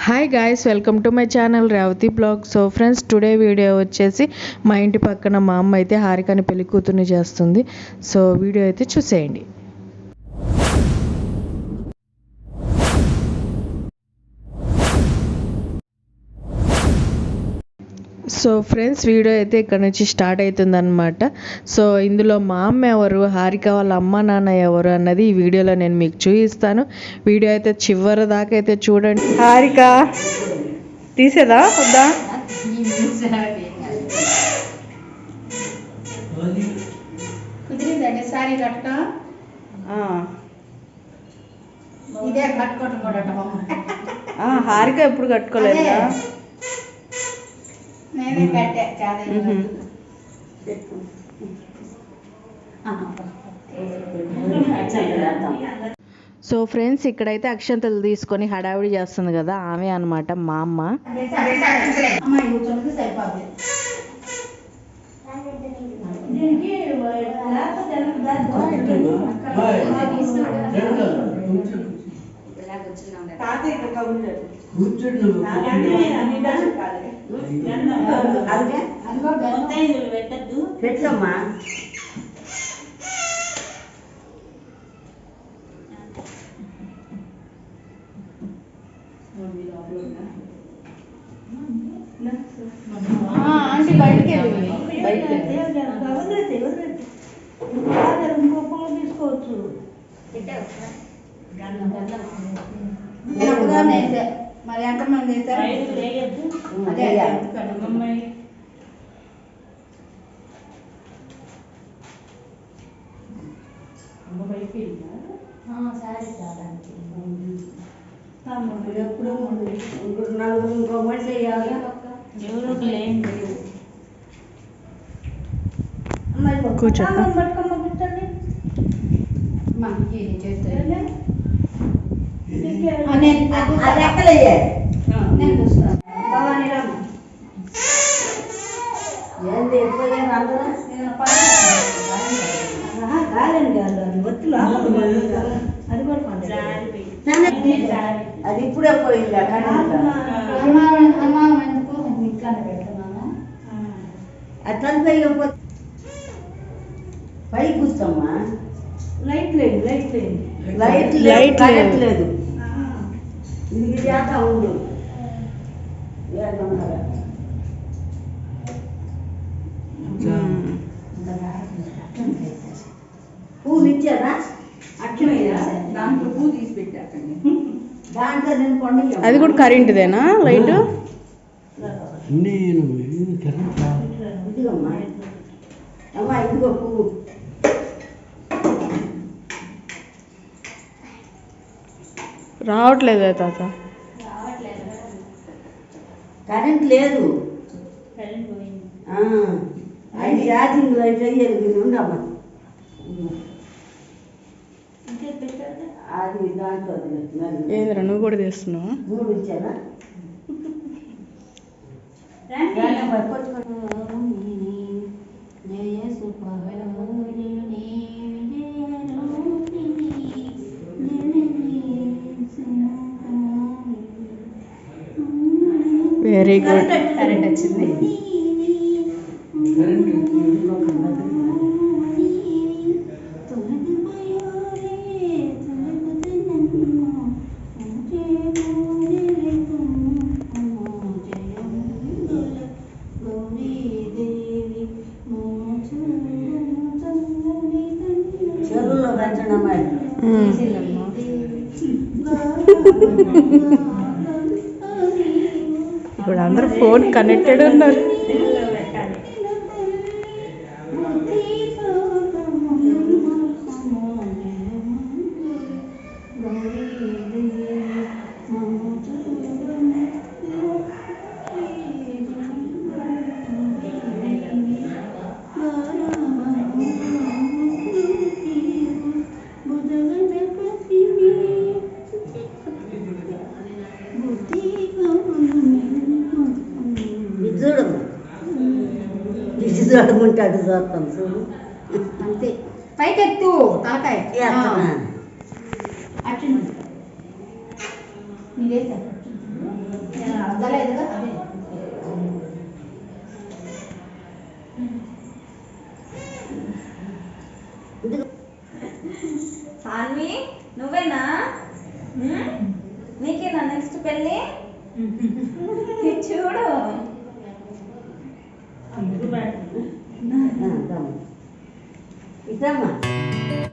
Hi guys welcome to my channel Revathi blog so friends today video వచ్చేసి మా ఇంటి పక్కన మా అమ్మ అయితే హారికని పెళ్ళి కూతుర్ని చేస్తుంది. సో వీడియో అయితే చూసేయండి. సో ఫ్రెండ్స్ వీడియో అయితే ఇక్కడ నుంచి స్టార్ట్ అవుతుందన్నమాట. సో ఇందులో మా అమ్మ ఎవరు హారిక వాళ్ళ అమ్మ నాన్న ఎవరు అన్నది ఈ వీడియోలో నేను మీకు చూపిస్తాను. వీడియో అయితే చివరి దాకా అయితే చూడండి. హారిక తీసేదా వద్దా? హారిక ఎప్పుడు కట్టుకోలేదా? నేనే కట్టా చాలా మ్హూ. సో ఫ్రెండ్స్ ఇక్కడైతే అక్షంతలు తీసుకొని హడావిడి చేస్తుంది కదా ఆమె అన్నమాట మా అమ్మ. లేకపోతే పెట్టమ్మా ఆంటీ బయటికి వెళ్ళి. బయటికి తీసుకోవచ్చు. మరి అదే ఎప్పుడు ఇంకొక నలుగురు ఇంకో మనిషి వేయాలి కూర్చో. పట్టుకోమ్మ కూర్చోండి. మనకి ఇది చేస్తే అది ఎక్కలయ్యే ఏంది ఎప్పుడు అందరూ? కాదండి అది ఒత్తులు అది కూడా పండుగ. అది ఇప్పుడే పోయింది అట్లంతా ఇవ్వకపోతే పై కూర్చోమ్మా. లైట్ లేదు లైట్ లేదు. లైట్ లేదు లైట్ కరెంట్ లేదు. లేదు ఇది చేత ఉండు ఏడున్నర. పూలు ఇచ్చారా అట్లయినా దాంట్లో పూ తీసి పెట్టాకండి దాంట్లో నేను పండుగ అది కూడా కరెంటుదేనా? లైట్? నేను కరెంట్? అమ్మా. ఇదిగో పువ్వు రావట్లేదే తాత. కరెంట్ లేదు. ఆ, అది ఛార్జింగ్ లైట్ అయ్యేది ఇది ఉండమ్మా అది దాంట్లో మరి. ఏంద్రా నువ్వు కూడా తీస్తున్నావా? మూడు వెరీ గుడ్ కరెంట్ వచ్చింది. చెరువులో పెంచండి అమ్మాయి ఇప్పుడు అందరూ ఫోన్ కనెక్టెడ్ ఉన్నారు. ఇది చూడమంటే అది చూస్తాం చూడు. అంతే. పైకెత్తు తలకాయ. సాన్వి నువ్వేనా? నీకేనా నెక్స్ట్ పెళ్ళి ఇది చూడు ఇదమ్మా ఇప్పుడు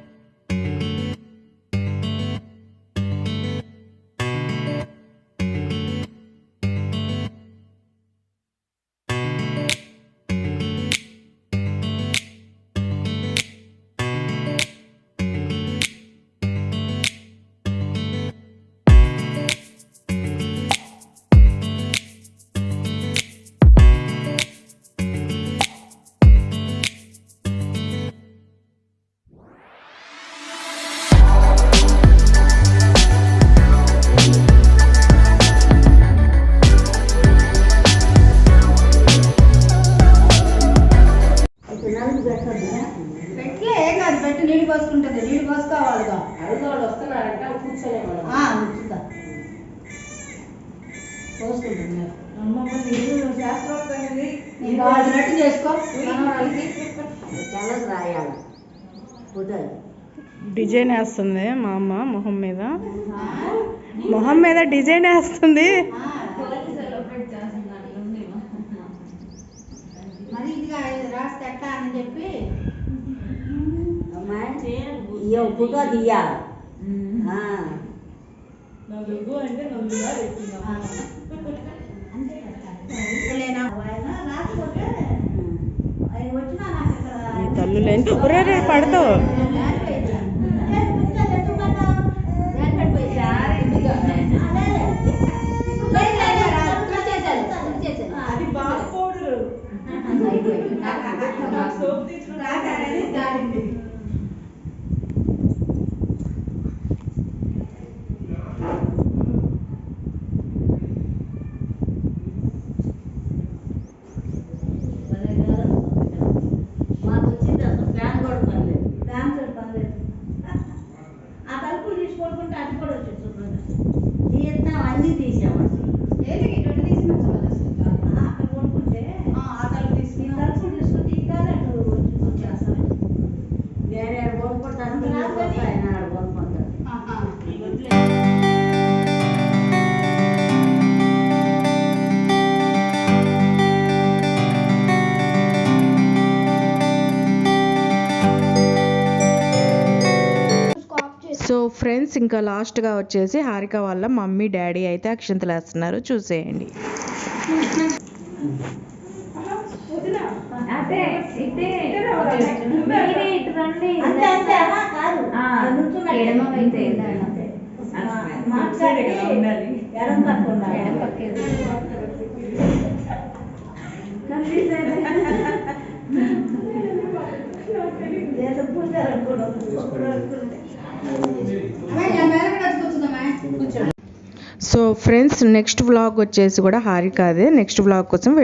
పెట్టి నీళ్ళు పోసుకుంటుంది. నీళ్ళు పోసుకోవాలిగా. వస్తున్నారంట. పోసుకుంటుంది నీకు కావాల్సినట్టు చేసుకో. రాయాలి. డిజైన్ వేస్తుంది మా అమ్మ మొహం మీద. మొహం మీద డిజైన్ వేస్తుంది. మరి ఇది అని చెప్పి ఇయ్య ఫోటో తీయాలి ఆ. నలుగు అంటే justicia. ఫ్రెండ్స్ ఇంకా లాస్ట్గా వచ్చేసి హారిక వాళ్ళ మమ్మీ డాడీ అయితే అక్షంతలు వేస్తున్నారు. చూసేయండి. అదే మీరే ఇటు రండి అంతే అంతే అలా కాదు ఆ, అది నుంచున్నట్టు. ఎడమ వైపు అంతే. అటు మాట్లాడి కదా ఉండాలి. ఎడమ పక్క ఉండాలి. ఎడమ పక్కే ఏదో పూజారు అనుకున్నాం. అమ్మాయి, నా మీద కూడా వచ్చి కూర్చుందమ్మా. కూర్చో సో ఫ్రెండ్స్ నెక్స్ట్ వ్లాగ్ వచ్చేసి కూడా హారికాదే. నెక్స్ట్ వ్లాగ్ కోసం